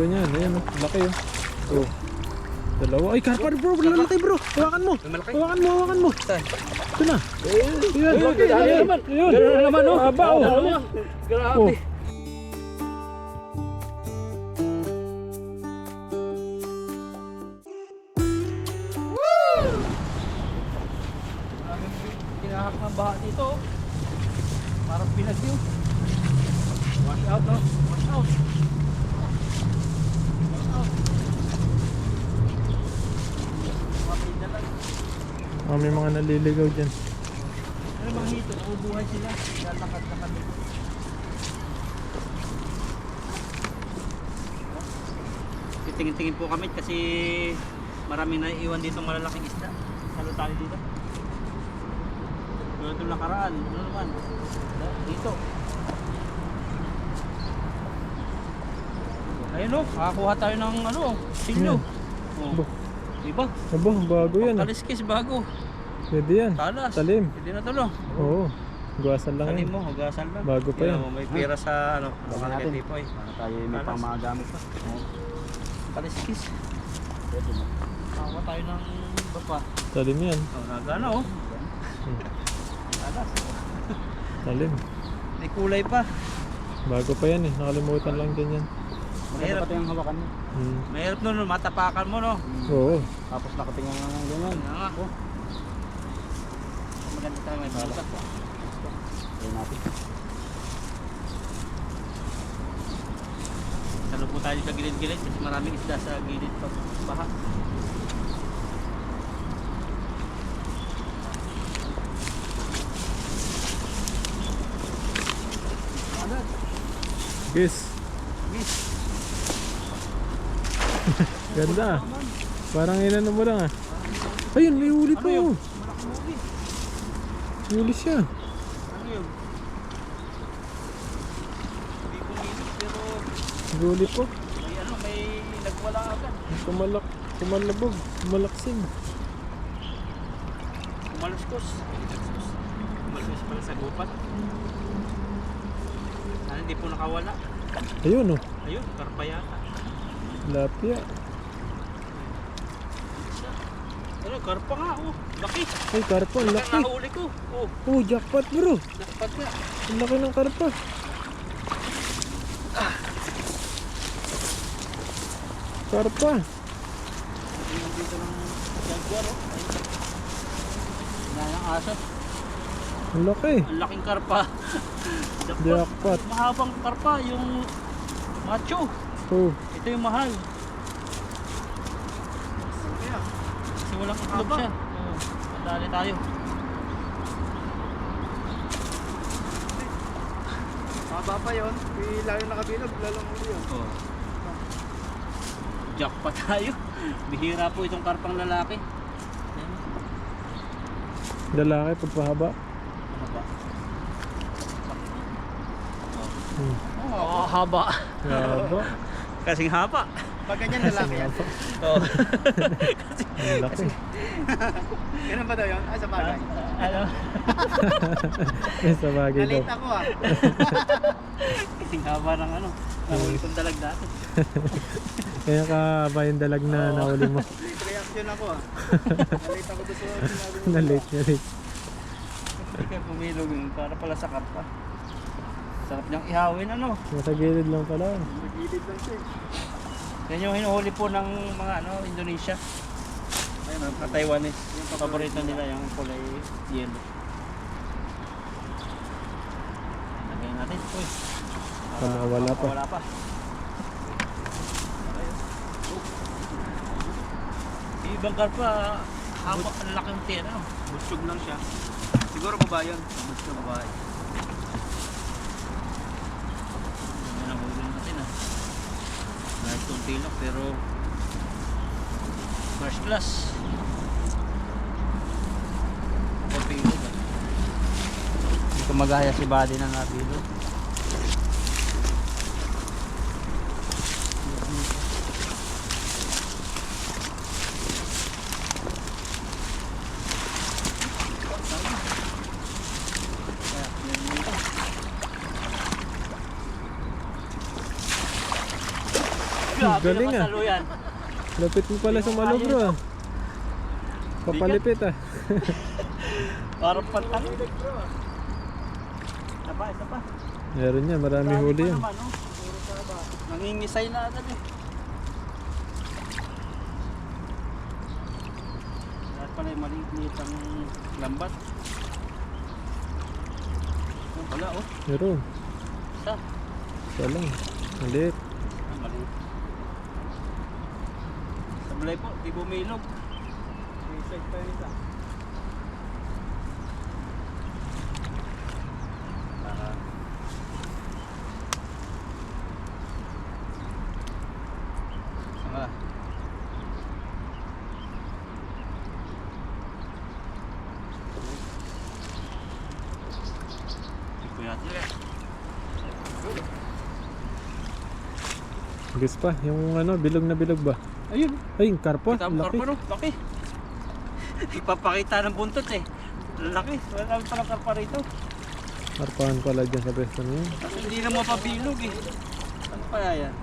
bago niyan. Ayan oh, laki oh. Oh. Dalawa. Ay, karpa bro, lalaki bro. Hawakan mo. Malaki. Hawakan mo, hawakan mo. Saan? Ito na. Ayan, laki. Ayan, Ayan, naman. Ayan. Ganun na naman, oh. Haba oh. Oh. Grabe. Oh. Kinahak Oh, may mga naliligaw dyan. Ano bang hito? Ubuhay sila. Lalakad-lakad dito. Titingin-tingin po kami kasi maraming naiiwan dito malalaking isda. Salo tayo dito. Tulad ng nakaraan. Ano naman? Dito. Ayun o, kakakuha tayo ng ano, silyo. Oh. Bo. Diba? Abo, bago yan ah. Kaliskis bago. Pwede yan. Talas. Talim. Pwede na to no. Oo. Gawasan lang Talim yan. mo, hugasan lang. Bago pa Tingnan yan. mo, may pera sa ano, Baka mga natin. tipo eh. Para tayo may Talas. pang mga gamit pa. Kaliskis. Pwede mo. Kawa tayo ng bapa. Talim yan. Oh, nagana oh. Hmm. Talas. Talim. May kulay pa. Bago pa yan eh. Nakalimutan lang din yan. Maganda Mahirap. pati ang hawakan mo. Hmm. Mahirap nun, no, matapakan mo no. Oo. Tapos nakatingin nga ng ganyan. Nga. Oh, tayo may bukas. ayun natin. Salo po tayo sa gilid-gilid kasi maraming isda sa gilid pa baha. Guys, Miss, ganda. Parang inano mo lang ah. Ayun, may huli pa Ano yun? Huli. Siya. Ano yun? Hindi ko nilis pero huli po. may ano, may nagwala agad. Kumalak, kumalabog, kumalaksing. Umaluskos. Umaluskos pala sa gupat. Sana hindi po nakawala. Ayun oh. Ayun, karpa yata. Lapia. Ano, karpa nga oh. Laki. Ay, karpa, ang Laki ang nahuli ko. Oh, Oh, jackpot bro. dapat nga. Ang laki ng karpa. Karpa. Yung dito ng jaguar oh. Ayun. Wala ng aso. Ang laki. Ang laking karpa. Jackpot. Jackpot. Mahabang karpa yung macho. Oh, Ito yung mahal. Kasi walang itlog siya. Oo. Madali tayo. Maba pa yun. Lalo nakabilog, lalong uli yun. Oh. Jackpot tayo. Bihira po itong karpang lalaki. Ayan. lalaki pagpahaba. Ano ba? Hmm. Oh, haba. Haba. Kasing haba. Pag ganyan lalaki yan. Oh. Ang laki. Ganun ba daw yun? Ay, sa bagay. ano? Eh, sa bagay daw. Nalate ako ah. Kasing haba ng ano. Nahuli kong dalag dati. Kaya ka ba yung dalag na nahuli mo? Late reaction ako ah. Nalate ako doon sa sinabi mo. na late na late. Hindi kayo pumilog yun para pala sa karpa. Sarap niyang ihawin ano. Nasa gilid lang pala. Nagilid lang siya eh. Yan yung hinuhuli po ng mga ano, Indonesia. Ayun, mga Taiwanese. Paborito nila yung kulay yellow. Lagyan natin. Uy. Para wala pa. Wala pa. Yung ibang karpa, haba, ang laki ng tira. Busog lang siya. Siguro babae yun. Gusto ko ba? Yan ang huli natin ah. Kunti lang pero first class. Kapilog. Hindi ko magaya si body na napilog. Galing, ah. Lapit mo pala sa malo bro ah. Papalipit ah. Parang pantalon. Isa pa, isa pa. Meron niya, marami huli yan. naman, oh. Nangingisay na agad eh. Lahat pala yung maliit ang lambat. Wala oh. Meron. Isa. Isa lang. Maliit. Sablay po, di bumilog. Side pa yun isa. Gusto pa, yung ano, bilog na bilog ba? Ayun. Ay, yung karpa. Kita mo Laki. karpa no? Laki. Ipapakita ng buntot eh. Laki. Wala naman palang karpa rito. Karpahan pala dyan sa pwesto niyo. Kasi hindi na mapabilog eh. Ano kaya yan?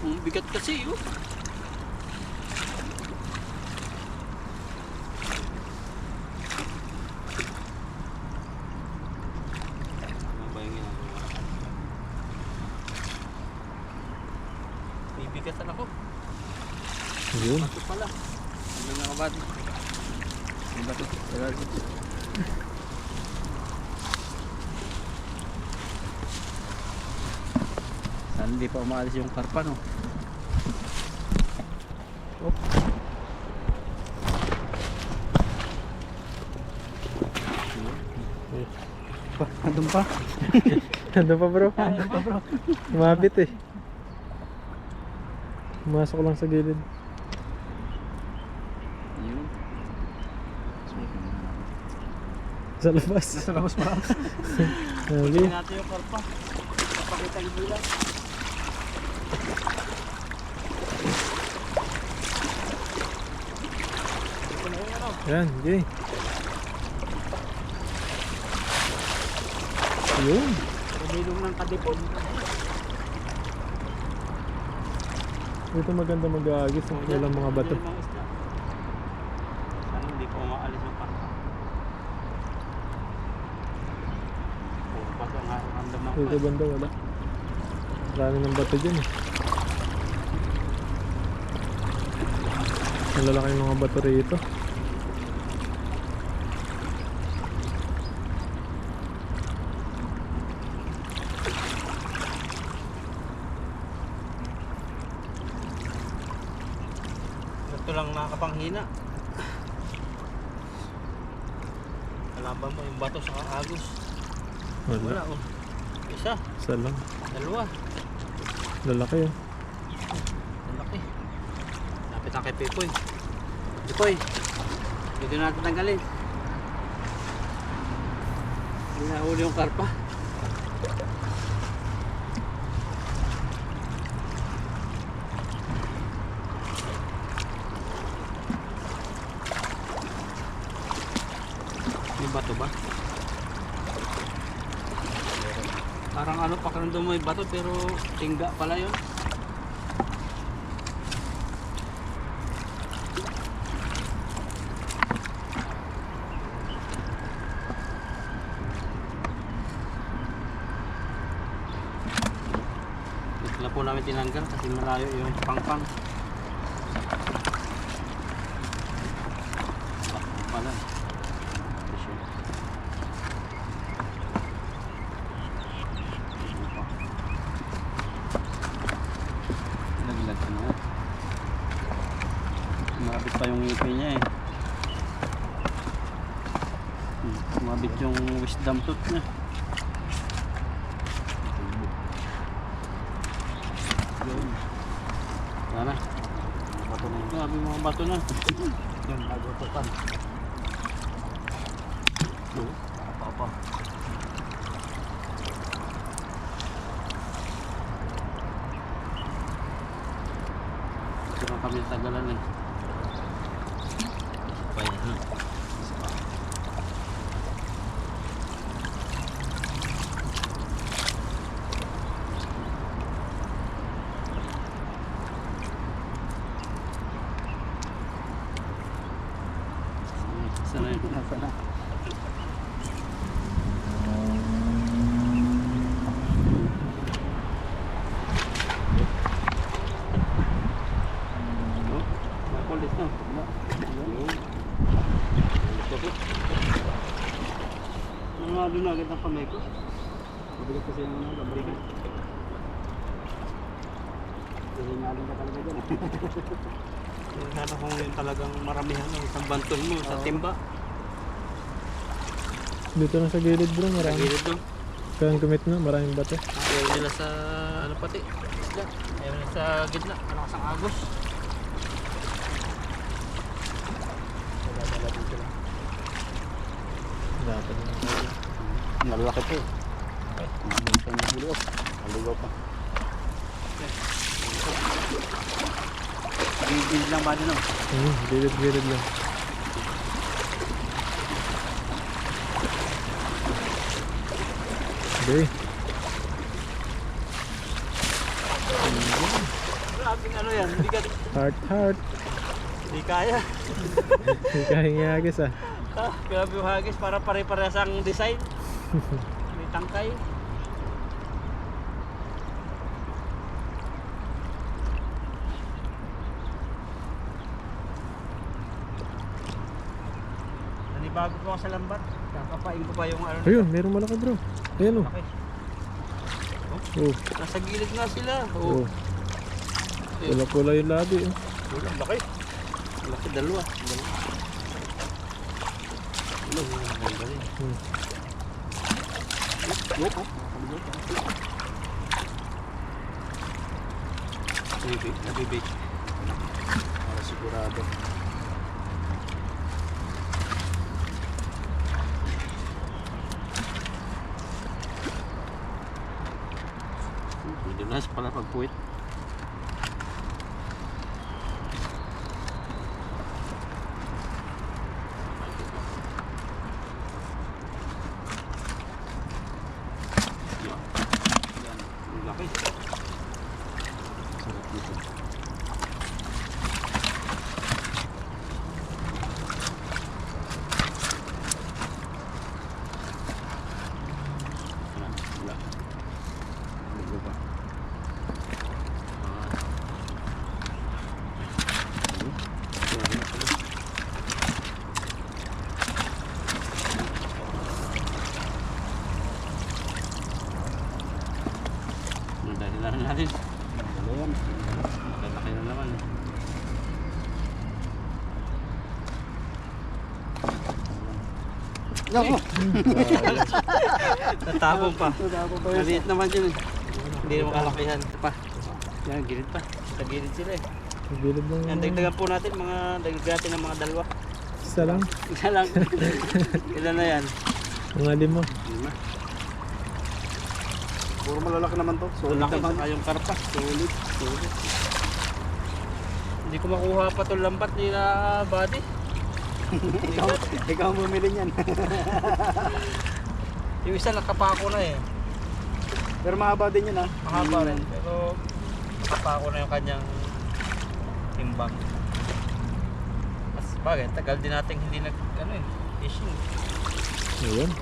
Ang bigat kasi oh. Ano ba yung ginagawa? Bibigatan ako. Yun. Ito pala. Ano na kabady? Ano ba ito? Kabady. Saan hindi pa umaalis yung karpa no? Oh. Pa, andun pa? Ano pa bro? Umabit eh. Pumasok lang sa gilid. Sa labas. Nasa labas pa. Sabi. Natin yung karpa. Papakita yung ano? Yan, okay. Yun. Pumilong ng kadipon. Dito maganda mag-aagis. Walang mga bato. Mga isda. Sana hindi pa umaalis yung karpa. Puro bato ang nararamdaman ko. Dito banda wala. Marami ng bato dyan eh. Malalaki yung mga bato rito. Ito lang nakakapanghina. Kalaban mo yung bato sa agos. Wala. Wala oh. Isa, Isa lang. dalawa. Lalaki oh. Ang laki. Lapit ang kay Pipoy. Pipoy, dito natin tanggalin. Hindi na huli yung karpa. May bato ba? Parang ano, pakiramdam mo may bato pero tingga pala yun. Ito na po namin tinanggal kasi malayo yung pangpang. Ah, pala. Presyo. Ano pa? Naglag ka na. Umabit pa yung ngipin niya eh. Umabit yung wisdom tooth niya. Yun. Wala na. Bato na yun. Grabe mga bato na. Yun, nagutukan. Oo. Apa apa. Ito kami tagalan eh. Pa yan ha. na yun. Nasa na. Oh, Makulit na. Nangalo na agad ang kamay ko. Mabigat kasi yung ano, mabigat. Hihingalin ka talaga dyan. Sana kung yun talagang maramihan ng isang bantol mo sa timba. Dito na sa gilid bro, Sa marami. gilid doon. Kaya kumit na, maraming bato. Ayaw nila sa ano pati. Isda. Ayaw nila sa gitna. Malakas ang agos. Dala-dala din sila. Dapat na. Malalaki po. Malalaki yung huli oh. Maligaw pa. Gigil lang ba din oh. Hmm, gilid lang. Okay, Grabing ano yan. Hindi, ka, heart heart. hindi kaya. Hindi kaya ngagis ah. Ah, grabe yung hagis. Para pare-parehas ang design. May tangkay. Nanibago ko sa lambat. Kakapain ko pa yung ano. Ayun, meron malaki bro. Ayun oh. Laki. Oh, Nasa gilid nga sila. oh. Oh. Pula-pula yung labi oh. Wala, laki. Laki, dalawa. Dalawa. Ano, ang galing. Hmm. Pa. Nabibig, nabibig. Para sigurado. Hindi na pala pagpuwit. Ang laki. Sarap dito. Wala. Wala. Maligaw pa. Ah, Wala na pala. Yung dahilan natin. Dala yan. Lalaki na naman. Naku! Natapon pa. Natapon pa. Maliit naman yun eh. Hindi naman kalakihan. Pa. Yan, gilid pa. Sa gilid sila eh. Gilid lang. Yan, dagdagan po natin mga dagdagan ng mga dalawa. Isa lang. Isa lang. Ilan na yan? Mga lima. Lima. Puro malalaki naman to. Solid Laki naman. sa kayong karpa. Solid. Solid. Hindi ko makuha pa itong lambat ni na body. Ikaw, ikaw ang bumili niyan. Yung isa nakapako na eh. Pero mahaba din yun ah. Mahaba rin. Pero nakapako na yung kanyang timbang. Mas bagay, tagal din natin hindi nag ano eh, fishing. Ayun.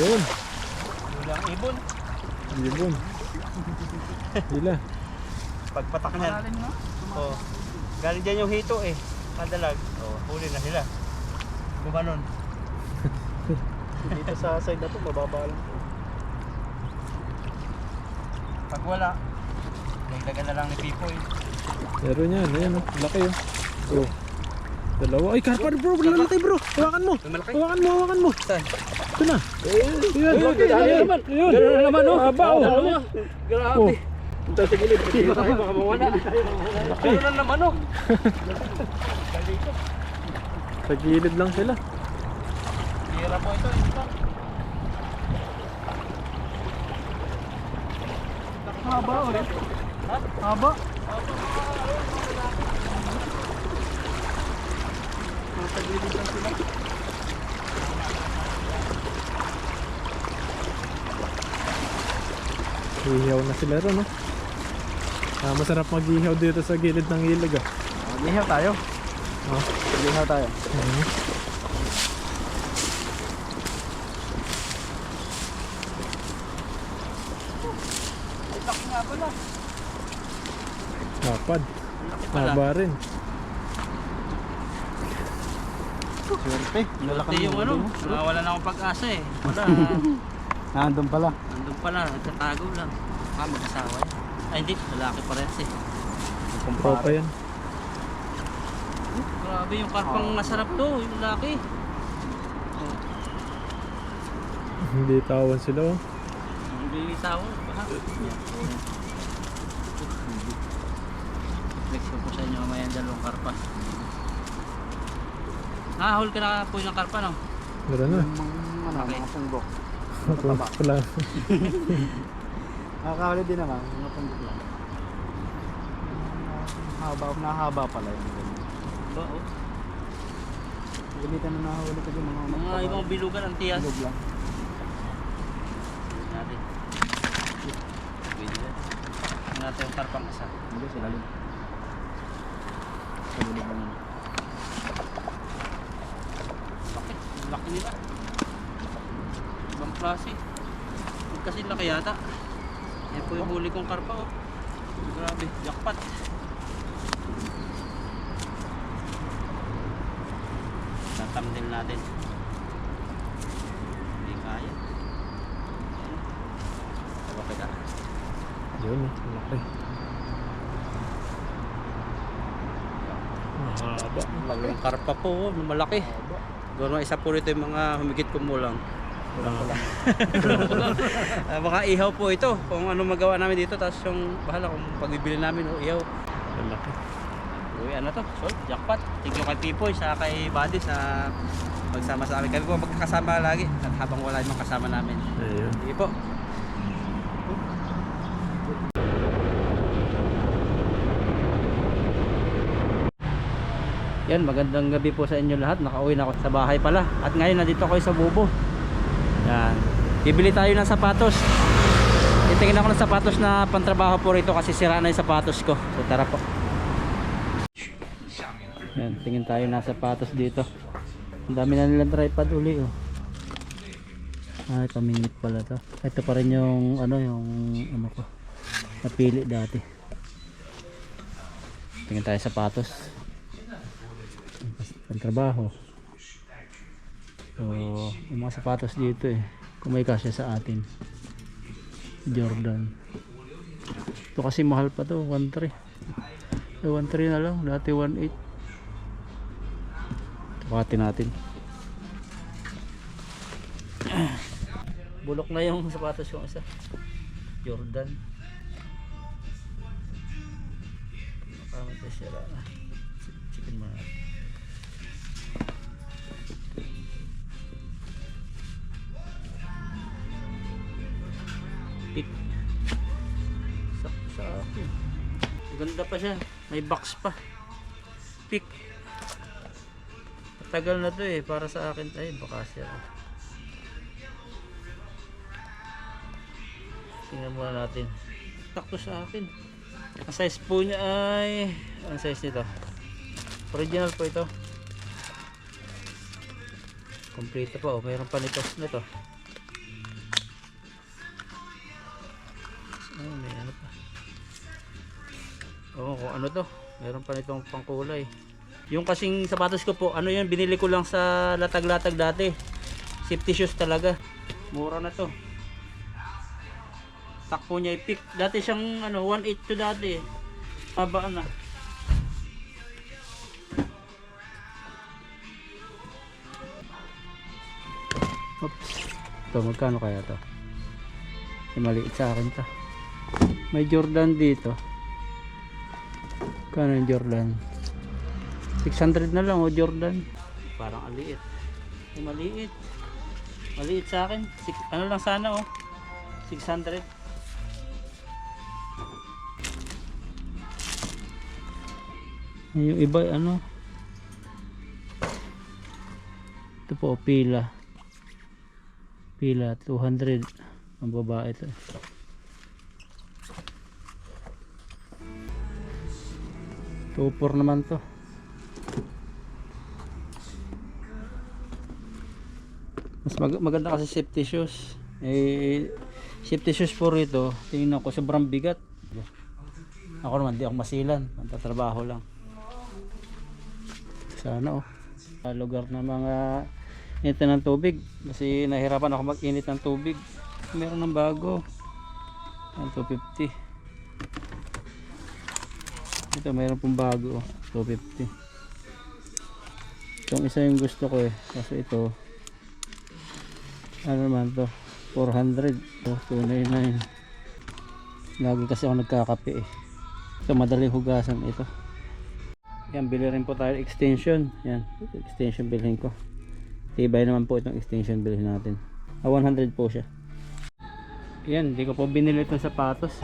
Yun. Walang ibon. Libon. Hila. Pagpatak niyan. Oh. Galing dyan yung hito eh. Kadalag. Oh, huli na sila. Gumanon. Dito sa side na to, mababa lang. Pag wala, dagdagan na lang ni Pipoy. Meron yan. Ayan oh. Laki oh. Oh. Dalawa. Ay, karpa bro. Lalaki bro. Hawakan mo. Hawakan mo, hawakan mo. Saan? Ito na. Ayun. laki, Ayun. naman. Ganun na naman, oh. Haba oh. Grabe. Oh. Punta sa gilid. Tayo baka mawala? Ganun na naman oh. Sa gilid lang sila. Hira po ito. ito. Haba ulit. Haba. Nasa gilid lang sila. Ihaw na sila ron, no? Ah, masarap mag-ihaw dito sa gilid ng ilog, ah. Lihaw tayo. Oh. Lihaw tayo. Mhm. Laki nga pala. Lapad. Haba rin. Swerte. Lalaki Ito yung ano, nawawala na akong pag-asa eh. Wala. Nandun pala. Nandun pala, nagtatago lang. Ah, mag-asawa yan. Ay hindi, lalaki pa rin eh. Tropa yan. Grabe yung karpang masarap to, yung lalaki. Hindi tawan sila, oh. Ang bilitaw, baha. Flex ko po sa inyo mamaya ang dalawang karpa. Nakahol ka na po ng karpa, no? Meron na. Yung mga, Okay. mga punggok. Wala. Wala. Nakakahuli din naman. Mga punggok lang. Haba, nahaba pala yun. Ba, oh. Gamitan na nahuli ko din mga Mga ibang bilugan ang tiyas. Bilog lang. Natin. Pwede yan. Tingnan natin yung karpang isa. Hindi, sila lang. Sa bilog lang. yun. Bakit? Ang laki nila. Ibang klase. Huwag kasi laki yata. Yan po yung huli kong karpa oh. Grabe, jackpot. Tatamdil natin. Hindi kaya. Tawa ka Yun, oh. Laki. Mahaba. Yung karpa po, oh, malaki. Haba. Gano'n isa po rito yung mga humigit kumulang. Ah, baka ihaw po ito. Kung ano magawa namin dito tapos yung bahala kung pagbibili namin o ihaw. Malaki. uwi ano to? So jackpot? Thank you kay Pipoy sa kay Buddy sa magsama sa amin. Kami po magkakasama lagi at habang wala yung kasama namin. Ayun. sige po. Yan magandang gabi po sa inyo lahat. Nakauwi na ako sa bahay pala. At ngayon nandito ako sa Bubo yan. Bibili tayo ng sapatos. Titingin ako ng sapatos na pantrabaho po rito kasi sira na yung sapatos ko. So tara po. Yan tingin tayo ng sapatos dito. Ang dami na nilang tripod uli oh. Ay pamingit pala to. Ito pa rin yung ano yung ano ko napili dati. Tingin tayo sapatos. Pantrabaho so yung mga sapatos dito eh kung may kasya sa atin. Jordan. Ito kasi mahal pa to 1.3 eh 1.3 na lang dati 1.8 Tukati natin. Bulok na yung sapatos yung isa. Jordan. Makamit na sila chicken pa siya. May box pa. Pick. Tagal na to eh. Para sa akin ay baka siya. Tingnan muna natin. Sakto sa akin. Ang size po niya ay ang size nito. Original po ito. Kompleto pa oh mayroon pa nito. Nito Oh, Kung ano to. Meron pa nitong pangkulay. Yung kasing sapatos ko po, ano yan, binili ko lang sa latag-latag dati. Safety shoes talaga. Mura na to. Takpo niya i-pick. Dati siyang ano, 1.8 to dati. Mabaan na. Oops. Ito, magkano kaya to? May maliit sa akin to. May Jordan dito. Kano yung Jordan? 600 na lang o Jordan. Parang aliit. May maliit. Maliit sa akin. Six, ano lang sana oh. 600. Yung iba ano? Ito po pila. Pila 200 ang babae ito. Tupor naman to. Mas mag- maganda kasi safety shoes. Eh, safety shoes po rito, tingnan ko sobrang bigat. Ako naman, di ako masilan. Magtatrabaho lang. Sana oh. Lugar ng mga init ng tubig. Kasi nahirapan ako mag-init ng tubig. Meron ng bago. Ang 250. Ito mayroon pong bago. oh. 250. Itong isa yung gusto ko eh. Kasi ito. Ano naman to? 400. Oh, 299. Lagi kasi ako nagkakape eh. Ito madali hugasan ito. Yan, bili rin po tayo extension. Yan, extension bilhin ko. Tibay naman po itong extension bilhin natin. Ah, 100 po siya. Yan, hindi ko po binili itong sapatos.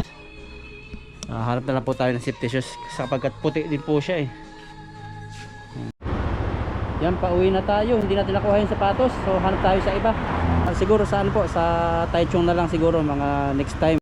Ah, harap na lang po tayo ng safety shoes sapagkat puti din po siya eh. Yan, pauwi na tayo. Hindi natin nakuha yung sapatos. So, hanap tayo sa iba. Ah, siguro saan po? Sa Taichung na lang siguro mga next time.